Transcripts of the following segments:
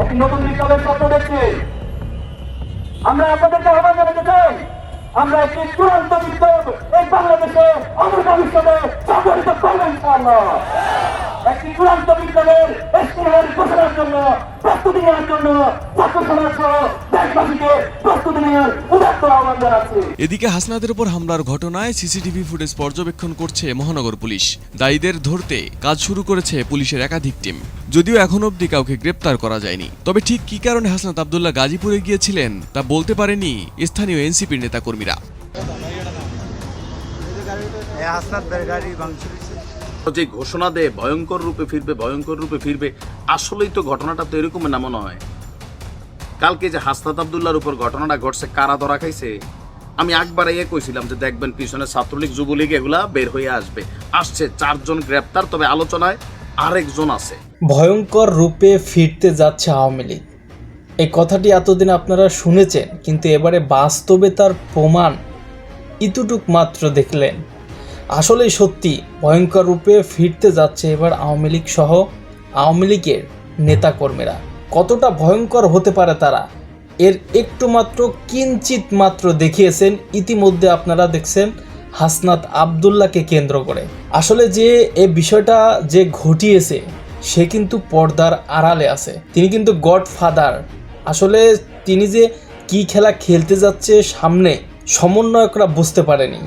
একটি নতুন বিপ্লবের স্বপ্ন দেখছি। আমরা আপনাদেরকে আহ্বান জানাতে চাই, আমরা একটি চূড়ান্ত বিপ্লব এই বাংলাদেশে অমর ভবিষ্যতে সংগঠিত করবেন ইনশাআল্লাহ। একটি চূড়ান্ত বিপ্লবের ঘোষণার জন্য, প্রস্তুতি নেওয়ার জন্য ছাত্র সমাজ এদিকে হাসনাদের উপর হামলার ঘটনায় সিসিটিভি ফুটেজ পর্যবেক্ষণ করছে মহানগর পুলিশ। দায়ীদের ধরতে কাজ শুরু করেছে পুলিশের একাধিক টিম। যদিও এখন অবধি কাউকে গ্রেপ্তার করা যায়নি। তবে ঠিক কি কারণে হাসনাত আবদুল্লাহ গাজীপুরে গিয়েছিলেন তা বলতে পারেনি স্থানীয় এনসিপির নেতাকর্মীরা। যে ঘোষণা দেয় ভয়ঙ্কর রূপে ফিরবে ভয়ঙ্কর রূপে ফিরবে আসলেই তো ঘটনাটা তো এরকমই না মনে হয় কালকে যে হাসনাত আবদুল্লার উপর ঘটনাটা ঘটছে, কারা ধরা খাইছে? আমি একবার ইয়ে কইছিলাম যে দেখবেন পিছনে ছাত্রলীগ, যুবলীগ এগুলা বের হয়ে আসবে। আসছে চারজন গ্রেপ্তার, তবে আলোচনায় আরেকজন আছে। ভয়ঙ্কর রূপে ফিরতে যাচ্ছে আওয়ামী লীগ। এই কথাটি এতদিন আপনারা শুনেছেন, কিন্তু এবারে বাস্তবে তার প্রমাণ ইতুটুক মাত্র দেখলেন। আসলেই সত্যি, ভয়ঙ্কর রূপে ফিরতে যাচ্ছে এবার আওয়ামী লীগ সহ আওয়ামী লীগের নেতাকর্মীরা। কতটা ভয়ঙ্কর হতে পারে তারা? এর একটু মাত্র কিঞ্চিত মাত্র দেখিয়েছেন ইতিমধ্যে আপনারা দেখছেন হাসনাত আবদুল্লাহকে কেন্দ্র করে। আসলে যে এ বিষয়টা যে ঘটিয়েছে, সে কিন্তু পর্দার আড়ালে আছে। তিনি কিন্তু গডফাদার। আসলে তিনি যে কি খেলা খেলতে যাচ্ছে সামনে সমন্বয়করা বুঝতে পারেনি।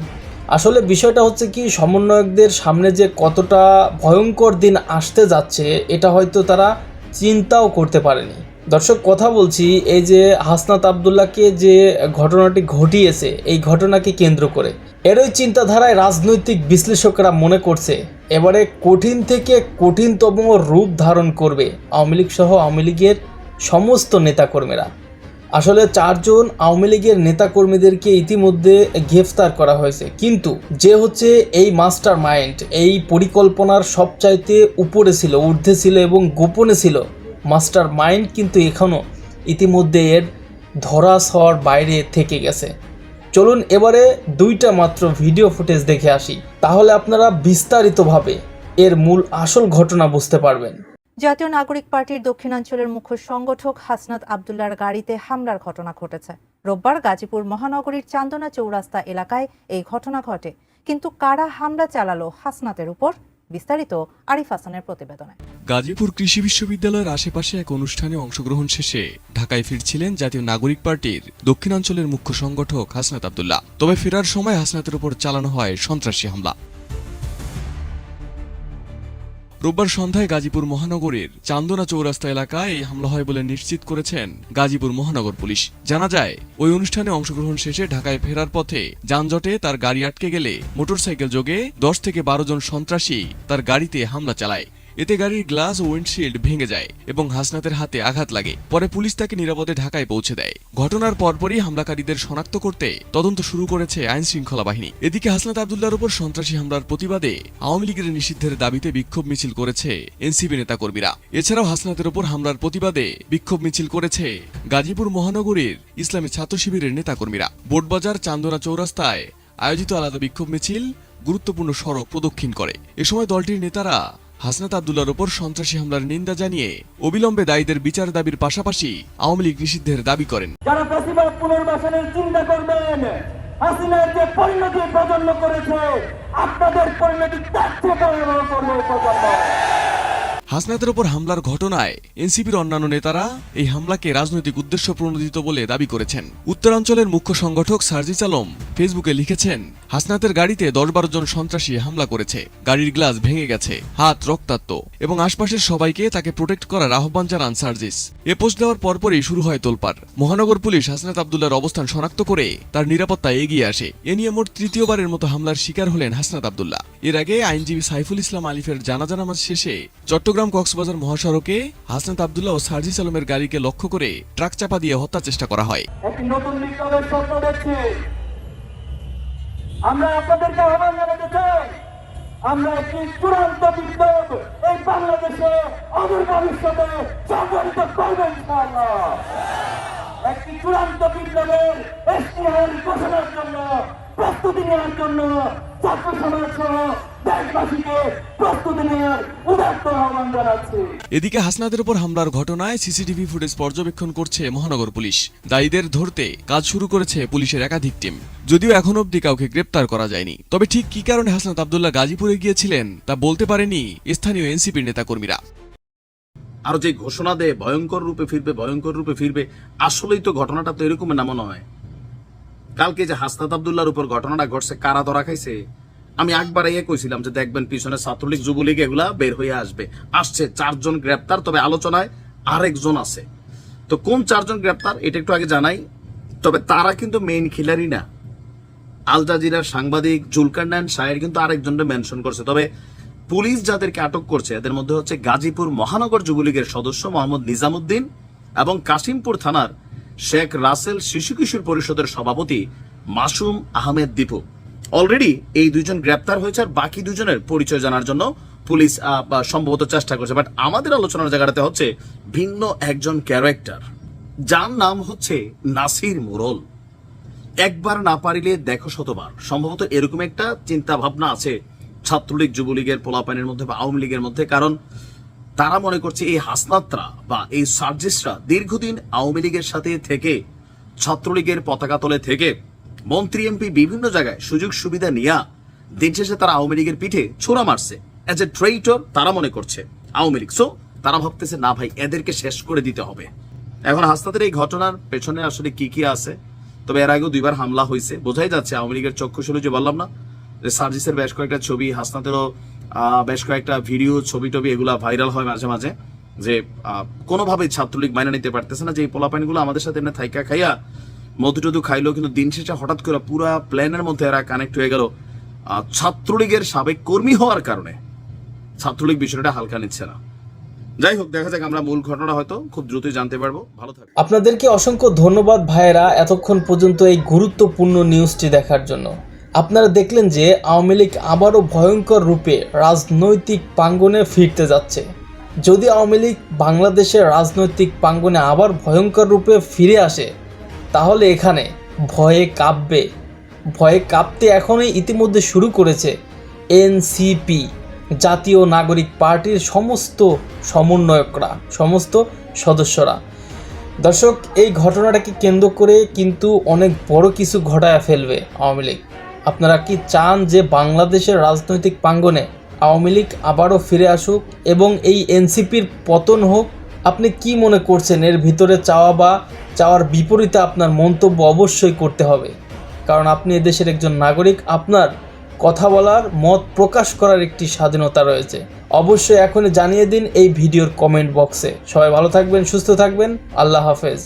আসলে বিষয়টা হচ্ছে কি, সমন্বয়কদের সামনে যে কতটা ভয়ঙ্কর দিন আসতে যাচ্ছে, এটা হয়তো তারা চিন্তাও করতে পারেনি। দর্শক, কথা বলছি এই যে হাসনাত আবদুল্লাহকে যে ঘটনাটি ঘটিয়েছে, এই ঘটনাকে কেন্দ্র করে। এরই চিন্তাধারায় রাজনৈতিক বিশ্লেষকরা মনে করছে, এবারে কঠিন থেকে কঠিনতম রূপ ধারণ করবে আওয়ামী লীগ সহ আওয়ামী লীগের সমস্ত নেতাকর্মীরা। আসলে চারজন আওয়ামী লীগের নেতাকর্মীদেরকে ইতিমধ্যে গ্রেফতার করা হয়েছে। কিন্তু যে হচ্ছে এই মাস্টার মাইন্ড এই পরিকল্পনার সবচাইতে উপরে ছিল, ঊর্ধ্বে ছিল এবং গোপনে ছিল মাস্টার মাইন্ড কিন্তু এখনও ইতিমধ্যে এর ধরা হওয়ার বাইরে থেকে গেছে। চলুন এবারে দুইটা মাত্র ভিডিও ফুটেজ দেখে আসি। তাহলে আপনারা বিস্তারিতভাবে এর মূল আসল ঘটনা বুঝতে পারবেন। জাতীয় নাগরিক পার্টির দক্ষিণাঞ্চলের মুখ্য সংগঠক হাসনাত আবদুল্লার গাড়িতে হামলার ঘটনা ঘটেছে। রোববার গাজীপুর মহানগরীর চান্দনা চৌরাস্তা এলাকায় এই ঘটনা ঘটে। কিন্তু কারা হামলা চালালো হাসনাতের উপর? বিস্তারিত আরিফ হাসানের প্রতিবেদনে। গাজীপুর কৃষি বিশ্ববিদ্যালয়ের আশেপাশে এক অনুষ্ঠানে অংশগ্রহণ শেষে ঢাকায় ফিরছিলেন জাতীয় নাগরিক পার্টির দক্ষিণাঞ্চলের মুখ্য সংগঠক হাসনাত আবদুল্লাহ। তবে ফেরার সময় হাসনাতের উপর চালানো হয় সন্ত্রাসী হামলা। রোববার সন্ধ্যায় গাজীপুর মহানগরের চান্দনা চৌরাস্তা এলাকায় এই হামলা হয় বলে নিশ্চিত করেছেন গাজীপুর মহানগর পুলিশ। জানা যায়, ওই অনুষ্ঠানে অংশগ্রহণ শেষে ঢাকায় ফেরার পথে যানজটে তার গাড়ি আটকে গেলে মোটরসাইকেল যোগে দশ থেকে বারো জন সন্ত্রাসী তার গাড়িতে হামলা চালায়। এতে গাড়ির গ্লাস ও উইন্ডশিল্ড ভেঙে যায় এবং হাসনাতের হাতে আঘাত লাগে। পরে পুলিশ তাকে নিরাপদে ঢাকায় পৌঁছে দেয়। ঘটনার পরপরই হামলাকারীদের শনাক্ত করতে তদন্ত শুরু করেছে আইন শৃঙ্খলা বাহিনী। এদিকে হাসনাত আবদুল্লার উপর সন্ত্রাসী হামলার প্রতিবাদে আওয়ামী লীগের নিষিদ্ধের দাবিতে বিক্ষোভ মিছিল করেছে এনসিপি নেতাকর্মীরা। এছাড়াও হাসনাতের উপর হামলার প্রতিবাদে বিক্ষোভ মিছিল করেছে গাজীপুর মহানগরীর ইসলামী ছাত্র শিবিরের নেতাকর্মীরা। বোটবাজার চান্দনা চৌরাস্তায় আয়োজিত আলাদা বিক্ষোভ মিছিল গুরুত্বপূর্ণ সড়ক প্রদক্ষিণ করে। এ সময় দলটির নেতারা হাসনাত আবদুল্লার ওপর সন্ত্রাসী হামলার নিন্দা জানিয়ে অবিলম্বে দায়ীদের বিচার দাবির পাশাপাশি আওয়ামী লীগ নিষিদ্ধের দাবি করেন। যারা প্রতিবাদ পুনর্বাসনের চিন্তা করবেন হাসিনার যে পরিণতি প্রজন্ম করেছে, আপনাদের পরিণতি তার চেয়ে হাসনাতের ওপর হামলার ঘটনায় এনসিপির অন্যান্য নেতারা এই হামলাকে রাজনৈতিক উদ্দেশ্য প্রণোদিত বলে দাবি করেছেন। উত্তরাঞ্চলের মুখ্য সংগঠক সার্জিস আলম ফেসবুকে লিখেছেন, হাসনাতের গাড়িতে দশ বারো জন সন্ত্রাসী হামলা করেছে। গাড়ির গ্লাস ভেঙে গেছে, হাত রক্তাক্ত এবং আশপাশের সবাইকে তাকে প্রোটেক্ট করার আহ্বান জানান সার্জিস। এ পোস্ট দেওয়ার পরপরই শুরু হয় তোলপাড়। মহানগর পুলিশ হাসনাত আবদুল্লার অবস্থান শনাক্ত করে তার নিরাপত্তা এগিয়ে আসে। এ নিয়ে মোট তৃতীয়বারের মতো হামলার শিকার হলেন হাসনাত আবদুল্লাহ। এর আগে আইনজীবী সাইফুল ইসলাম আলিফের জানাজা নামাজ শেষে চট্টগ্রাম কক্সবাজার মহাসড়কে হাসনাত আবদুল্লাহ ও সার্জিস আলমের গাড়িকে লক্ষ্য করে ট্রাক চাপা দিয়ে হত্যার চেষ্টা করা হয়। আমরা আপনাদেরকে আহ্বান জানাতে চাই, আমরা একটি চূড়ান্ত বিপ্লব এই বাংলাদেশে অদূর ভবিষ্যতে সংগঠিত ইনশাআল্লাহ। একটি চূড়ান্ত বিপ্লবের ঘোষণার জন্য, প্রস্তুতি নেওয়ার জন্য এদিকে হাসনাদের উপর হামলার ঘটনায় সিসিটিভি ফুটেজ পর্যবেক্ষণ করছে মহানগর পুলিশ। দায়ীদের ধরতে কাজ শুরু করেছে পুলিশের একাধিক টিম। যদিও এখন অবধি কাউকে গ্রেপ্তার করা যায়নি। তবে ঠিক কি কারণে হাসনাত আবদুল্লাহ গাজীপুরে গিয়েছিলেন, তা বলতে পারেনি স্থানীয় এনসিপির নেতাকর্মীরা। আর যে ঘোষণা দেয়, ভয়ঙ্কর রূপে ফিরবে, ভয়ঙ্কর রূপে ফিরবে, আসলেই তো ঘটনাটা তো এরকম না মনে হয় কালকে যে হাসনাত আবদুল্লার উপর ঘটনাটা ঘটছে, কারা ধরা খাইছে? আমি একবার ইয়ে কইছিলাম যে দেখবেন পিছনে ছাত্রলীগ, যুবলীগ এগুলা বের হয়ে আসবে। আসছে চারজন গ্রেপ্তার, তবে আলোচনায় আরেকজন আছে। তো কোন চারজন গ্রেপ্তার, এটা একটু আগে জানাই। তবে তারা কিন্তু মেইন খিলারি না। আল জাজিরার সাংবাদিক জুলকান্নান শায়ের কিন্তু আরেকজনকে মেনশন করছে। তবে পুলিশ যাদেরকে আটক করছে, এদের মধ্যে হচ্ছে গাজীপুর মহানগর যুবলীগের সদস্য মোহাম্মদ নিজামুদ্দিন এবং কাশিমপুর থানার শেখ রাসেল শিশু কিশোর পরিষদের সভাপতি মাসুম আহমেদ দীপু। অলরেডি এই দুইজন গ্রেপ্তার হয়েছে আর বাকি দুজনের পরিচয় জানার জন্য পুলিশ সম্ভবত চেষ্টা করছে। বাট আমাদের আলোচনার জায়গাটাতে হচ্ছে ভিন্ন একজন ক্যারেক্টার যার নাম হচ্ছে নাসির মুরল। একবার না পারিলে দেখো শতবার। সম্ভবত এরকম একটা চিন্তা ভাবনা আছে ছাত্রলীগ, যুবলীগের পোলাপানের মধ্যে বা আওয়ামী লীগের মধ্যে। কারণ তারা মনে করছে এই হাসনাতরা বা এই সার্জিসরা দীর্ঘদিন আওয়ামী লীগের সাথে থেকে, ছাত্রলীগের পতাকা তলে থেকে, মন্ত্রী, এমপি বিভিন্ন জায়গায় সুযোগ সুবিধা নিয়া দিন শেষে তারা আওয়ামী লীগের পিঠে ছোড়া মারছে। অ্যাজ এ ট্রেইটর তারা মনে করছে আওয়ামী লীগ। সো তারা ভাবতেছে, না ভাই, এদেরকে শেষ করে দিতে হবে। এখন হাসনাতের এই ঘটনার পেছনে আসলে কি কি আছে? তবে এর আগেও দুইবার হামলা হয়েছে বোঝাই যাচ্ছে, আওয়ামী লীগের চক্ষুশুলি যে বললাম না যে সার্জিসের বেশ কয়েকটা ছবি, হাসনাতেরও বেশ কয়েকটা ভিডিও ছবি টবি এগুলা ভাইরাল হয় মাঝে মাঝে যে আহ, কোনোভাবেই ছাত্রলীগ মাইনে নিতে পারতেছে না যে এই পোলাপাইনগুলো আমাদের সাথে এমনি থাইকা খাইয়া মধু টধু খাইলো কিন্তু দিন শেষে হঠাৎ করে পুরা প্ল্যানের মধ্যে এরা কানেক্ট হয়ে গেল। ছাত্রলীগের সাবেক কর্মী হওয়ার কারণে ছাত্রলীগ বিষয়টা হালকা নিচ্ছে না। যাই হোক দেখা যাক আমরা মূল ঘটনা হয়তো খুব দ্রুতই জানতে পারব। ভালো থাকবে আপনাদেরকে অসংখ্য ধন্যবাদ ভাইয়েরা এতক্ষণ পর্যন্ত এই গুরুত্বপূর্ণ নিউজটি দেখার জন্য। আপনারা দেখলেন যে আওয়ামী লীগ আবারও ভয়ঙ্কর রূপে রাজনৈতিক প্রাঙ্গণে ফিরতে যাচ্ছে। যদি আওয়ামী লীগ বাংলাদেশের রাজনৈতিক প্রাঙ্গণে আবার ভয়ঙ্কর রূপে ফিরে আসে, তাহলে এখানে ভয়ে কাঁপবে। ভয়ে কাঁপতে এখনই ইতিমধ্যে শুরু করেছে এনসিপি, জাতীয় নাগরিক পার্টির সমস্ত সমন্বয়করা, সমস্ত সদস্যরা। দর্শক, এই ঘটনাটাকে কেন্দ্র করে কিন্তু অনেক বড় কিছু ঘটায় ফেলবে আওয়ামী লীগ। আপনারা কি চান যে বাংলাদেশের রাজনৈতিক প্রাঙ্গণে আওয়ামী লীগ আবারও ফিরে আসুক এবং এই এনসিপির পতন হোক? আপনি কি মনে করছেন? এর ভিতরে চাওয়া বা চাওয়ার বিপরীতে আপনার মন্তব্য অবশ্যই করতে হবে। কারণ আপনি এদেশের একজন নাগরিক, আপনার কথা বলার, মত প্রকাশ করার একটি স্বাধীনতা রয়েছে। অবশ্যই এখনই জানিয়ে দিন এই ভিডিওর কমেন্ট বক্সে। সবাই ভালো থাকবেন, সুস্থ থাকবেন। আল্লাহ হাফেজ।